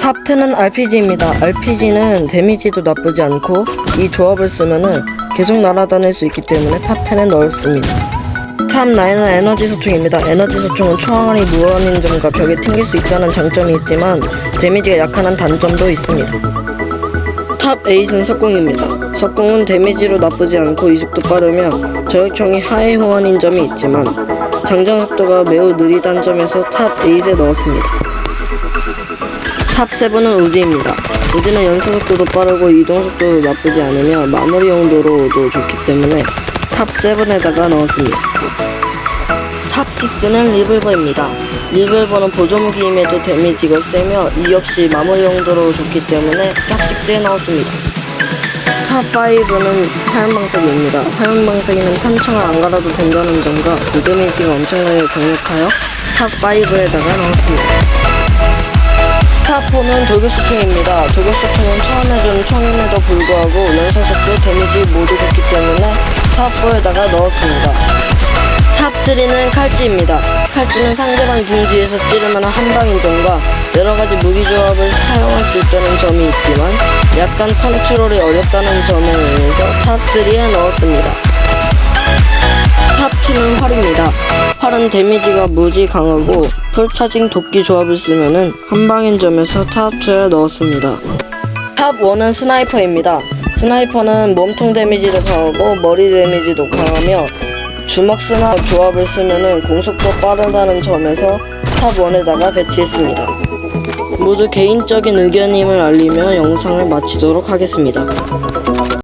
탑10은 RPG입니다. RPG는 데미지도 나쁘지 않고 이 조합을 쓰면은 계속 날아다닐 수 있기 때문에 탑10에 넣었습니다. 탑9은 에너지 소총입니다. 에너지 소총은 초항이 무한인 점과 벽에 튕길 수 있다는 장점이 있지만 데미지가 약한 단점도 있습니다. 탑8은 석궁입니다. 석궁은 데미지로 나쁘지 않고 이속도 빠르며 저격총이 하이 호환인 점이 있지만 장전 속도가 매우 느리다는 점에서 탑8에 넣었습니다. 탑7은 우지입니다. 우지는 연사 속도도 빠르고 이동 속도도 나쁘지 않으며 마무리 용도로도 좋기 때문에 탑7에다가 넣었습니다. 탑6는 리볼버입니다. 리볼버는 보조무기임에도 데미지가 세며 이 역시 마무리 용도로 좋기 때문에 탑6에 넣었습니다. 탑5는 화염방석입니다. 화염방석에는 탄창을 안 갈아도 된다는 점과 그 데미지가 엄청나게 강력하여 탑5에다가 넣었습니다. 탑4는 돌격소총입니다. 돌격소총은 처음에 준 총임에도 불구하고 연사속도 데미지 모두 좋기 때문에 탑4에다가 넣었습니다. 탑3는 칼찌입니다. 칼찌는 상대방 둥지에서 찌르면 한 방인 점과 여러가지 무기 조합을 사용할 수 있다는 점이 있지만 약간 컨트롤이 어렵다는 점에 의해서 탑3에 넣었습니다. 활은 데미지가 무지 강하고 풀차징 도끼 조합을 쓰면은 한방인 점에서 탑2에 넣었습니다. 탑1은 스나이퍼입니다. 스나이퍼는 몸통 데미지도 강하고 머리 데미지도 강하며 주먹 스나 조합을 쓰면은 공속도 빠르다는 점에서 탑1에다가 배치했습니다. 모두 개인적인 의견임을 알리며 영상을 마치도록 하겠습니다.